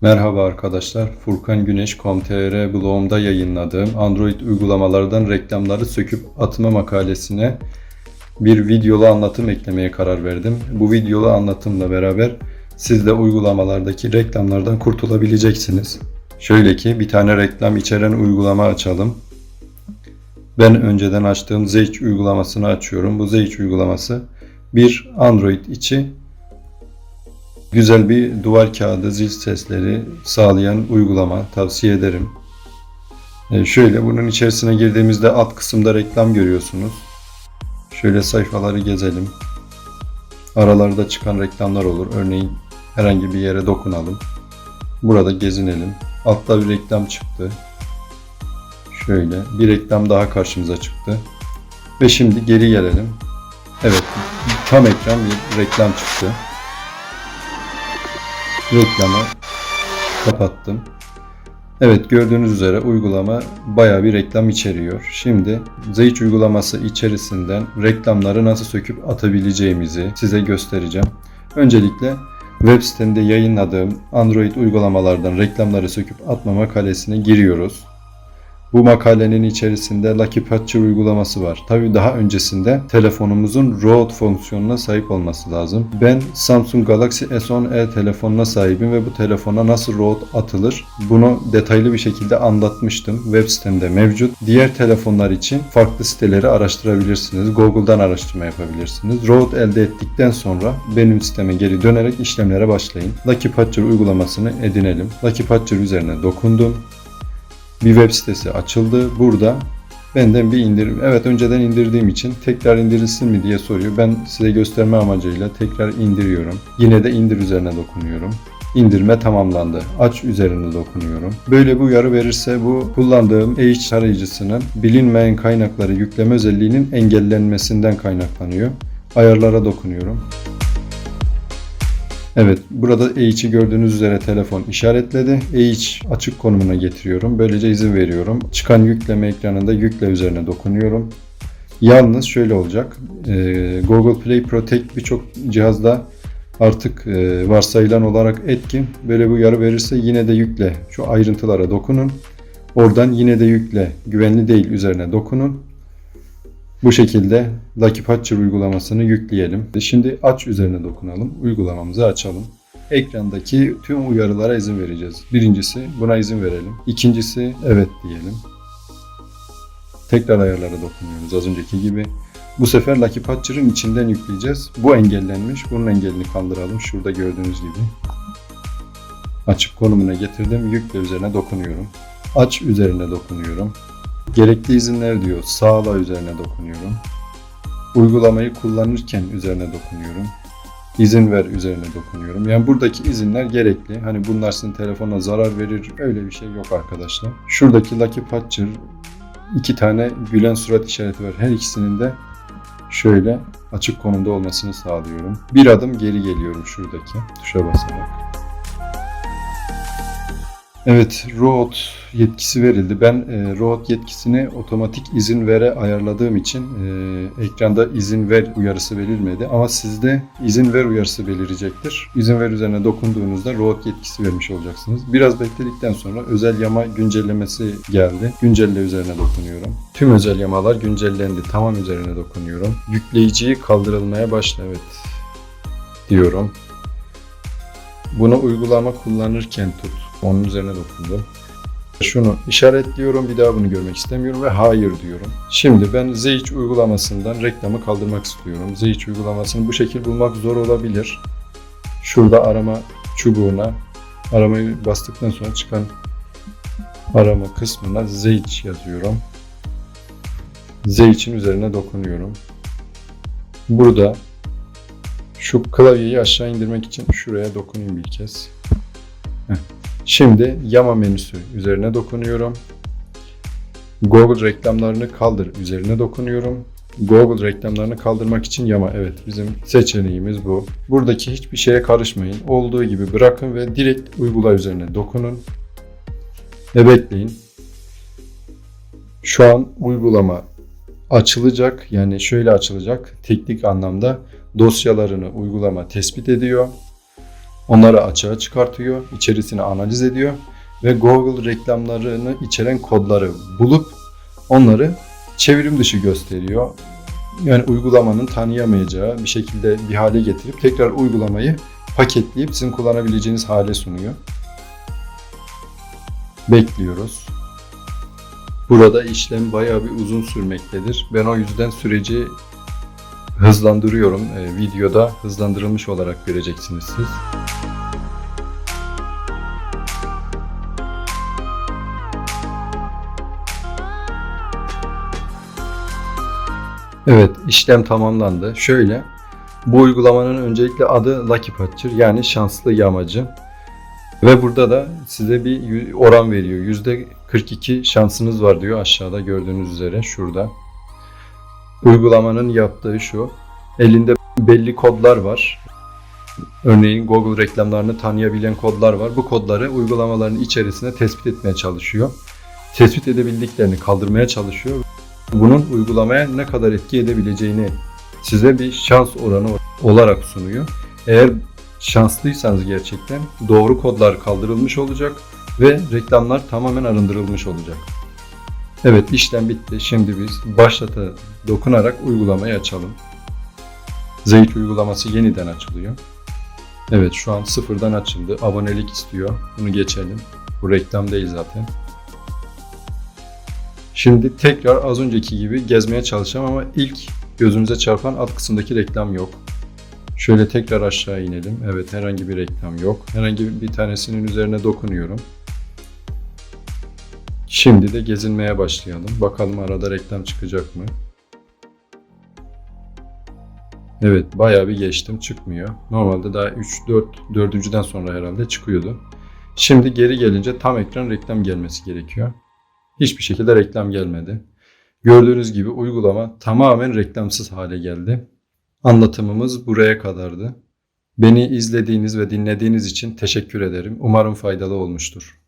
Merhaba arkadaşlar. Furkan Güneş.com.tr blogumda yayınladığım Android uygulamalardan reklamları söküp atma makalesine bir videolu anlatım eklemeye karar verdim. Bu videolu anlatımla beraber siz de uygulamalardaki reklamlardan kurtulabileceksiniz. Şöyle ki bir tane reklam içeren uygulama açalım. Ben önceden açtığım Zeyç uygulamasını açıyorum. Bu Zeyç uygulaması bir Android içi güzel bir duvar kağıdı zil sesleri sağlayan uygulama tavsiye ederim. Ee, şöyle bunun içerisine girdiğimizde alt kısımda reklam görüyorsunuz. Şöyle sayfaları gezelim. Aralarda çıkan reklamlar olur. Örneğin herhangi bir yere dokunalım. Burada gezinelim. Altta bir reklam çıktı. Şöyle bir reklam daha karşımıza çıktı. Ve şimdi geri gelelim. Evet, tam ekran bir reklam çıktı. Reklamı kapattım. Evet gördüğünüz üzere uygulama bayağı bir reklam içeriyor. Şimdi Zeyç uygulaması içerisinden reklamları nasıl söküp atabileceğimizi size göstereceğim. Öncelikle web sitemde yayınladığım Android uygulamalardan reklamları söküp atma makalesine giriyoruz. Bu makalenin içerisinde Lucky Patcher uygulaması var. Tabii daha öncesinde telefonumuzun Road fonksiyonuna sahip olması lazım. Ben Samsung Galaxy S10e telefonuna sahibim ve bu telefona nasıl Road atılır bunu detaylı bir şekilde anlatmıştım. Web sitemde mevcut. Diğer telefonlar için farklı siteleri araştırabilirsiniz. Google'dan araştırma yapabilirsiniz. Road elde ettikten sonra benim siteme geri dönerek işlemlere başlayın. Lucky Patcher uygulamasını edinelim. Lucky Patcher üzerine dokundum bir web sitesi açıldı. Burada benden bir indirim. Evet önceden indirdiğim için tekrar indirilsin mi diye soruyor. Ben size gösterme amacıyla tekrar indiriyorum. Yine de indir üzerine dokunuyorum. İndirme tamamlandı. Aç üzerine dokunuyorum. Böyle bir uyarı verirse bu kullandığım e tarayıcısının bilinmeyen kaynakları yükleme özelliğinin engellenmesinden kaynaklanıyor. Ayarlara dokunuyorum. Evet, burada E3'i gördüğünüz üzere telefon işaretledi. E3 açık konumuna getiriyorum. Böylece izin veriyorum. Çıkan yükleme ekranında yükle üzerine dokunuyorum. Yalnız şöyle olacak. Ee, Google Play Protect birçok cihazda artık e, varsayılan olarak etkin. Böyle bir uyarı verirse yine de yükle. Şu ayrıntılara dokunun. Oradan yine de yükle. Güvenli değil üzerine dokunun. Bu şekilde Lucky Patcher uygulamasını yükleyelim. Şimdi aç üzerine dokunalım. Uygulamamızı açalım. Ekrandaki tüm uyarılara izin vereceğiz. Birincisi buna izin verelim. İkincisi evet diyelim. Tekrar ayarlara dokunuyoruz az önceki gibi. Bu sefer Lucky Patcher'ın içinden yükleyeceğiz. Bu engellenmiş. Bunun engelini kaldıralım. Şurada gördüğünüz gibi. Açık konumuna getirdim. Yükle üzerine dokunuyorum. Aç üzerine dokunuyorum. Gerekli izinler diyor. Sağla üzerine dokunuyorum. Uygulamayı kullanırken üzerine dokunuyorum. İzin ver üzerine dokunuyorum. Yani buradaki izinler gerekli. Hani bunlar sizin telefona zarar verir. Öyle bir şey yok arkadaşlar. Şuradaki Lucky Patcher iki tane gülen surat işareti var. Her ikisinin de şöyle açık konumda olmasını sağlıyorum. Bir adım geri geliyorum şuradaki tuşa basarak. Evet, road yetkisi verildi. Ben e, road yetkisini otomatik izin vere ayarladığım için e, ekranda izin ver uyarısı verilmedi. Ama sizde izin ver uyarısı belirecektir. İzin ver üzerine dokunduğunuzda road yetkisi vermiş olacaksınız. Biraz bekledikten sonra özel yama güncellemesi geldi. Güncelle üzerine dokunuyorum. Tüm özel yamalar güncellendi. Tamam üzerine dokunuyorum. Yükleyiciyi kaldırılmaya başla. Evet diyorum. Bunu uygulama kullanırken tut. Onun üzerine dokundum. Şunu işaretliyorum. Bir daha bunu görmek istemiyorum ve hayır diyorum. Şimdi ben Zeyç uygulamasından reklamı kaldırmak istiyorum. Zeyç uygulamasını bu şekil bulmak zor olabilir. Şurada arama çubuğuna aramayı bastıktan sonra çıkan arama kısmına Zeyç yazıyorum. Zeyç'in üzerine dokunuyorum. Burada şu klavyeyi aşağı indirmek için şuraya dokunayım bir kez. Şimdi yama menüsü üzerine dokunuyorum. Google reklamlarını kaldır üzerine dokunuyorum. Google reklamlarını kaldırmak için yama. Evet bizim seçeneğimiz bu. Buradaki hiçbir şeye karışmayın. Olduğu gibi bırakın ve direkt uygula üzerine dokunun. Ve bekleyin. Şu an uygulama açılacak. Yani şöyle açılacak. Teknik anlamda dosyalarını uygulama tespit ediyor. Onları açığa çıkartıyor, içerisini analiz ediyor ve Google reklamlarını içeren kodları bulup onları çevrim dışı gösteriyor. Yani uygulamanın tanıyamayacağı bir şekilde bir hale getirip tekrar uygulamayı paketleyip sizin kullanabileceğiniz hale sunuyor. Bekliyoruz. Burada işlem bayağı bir uzun sürmektedir. Ben o yüzden süreci hızlandırıyorum. Ee, videoda hızlandırılmış olarak göreceksiniz siz. Evet, işlem tamamlandı. Şöyle, bu uygulamanın öncelikle adı Lucky Puncher yani şanslı yamacı. Ve burada da size bir oran veriyor. %42 şansınız var diyor aşağıda gördüğünüz üzere şurada. Uygulamanın yaptığı şu. Elinde belli kodlar var. Örneğin Google reklamlarını tanıyabilen kodlar var. Bu kodları uygulamaların içerisine tespit etmeye çalışıyor. Tespit edebildiklerini kaldırmaya çalışıyor. Bunun uygulamaya ne kadar etki edebileceğini size bir şans oranı olarak sunuyor. Eğer şanslıysanız gerçekten doğru kodlar kaldırılmış olacak ve reklamlar tamamen arındırılmış olacak. Evet işlem bitti. Şimdi biz başlata dokunarak uygulamayı açalım. Zeyt uygulaması yeniden açılıyor. Evet şu an sıfırdan açıldı. Abonelik istiyor. Bunu geçelim. Bu reklam değil zaten. Şimdi tekrar az önceki gibi gezmeye çalışacağım ama ilk gözümüze çarpan alt kısımdaki reklam yok. Şöyle tekrar aşağı inelim. Evet herhangi bir reklam yok. Herhangi bir tanesinin üzerine dokunuyorum. Şimdi de gezinmeye başlayalım. Bakalım arada reklam çıkacak mı? Evet bayağı bir geçtim çıkmıyor. Normalde daha 3 4 dördüncüden sonra herhalde çıkıyordu. Şimdi geri gelince tam ekran reklam gelmesi gerekiyor. Hiçbir şekilde reklam gelmedi. Gördüğünüz gibi uygulama tamamen reklamsız hale geldi. Anlatımımız buraya kadardı. Beni izlediğiniz ve dinlediğiniz için teşekkür ederim. Umarım faydalı olmuştur.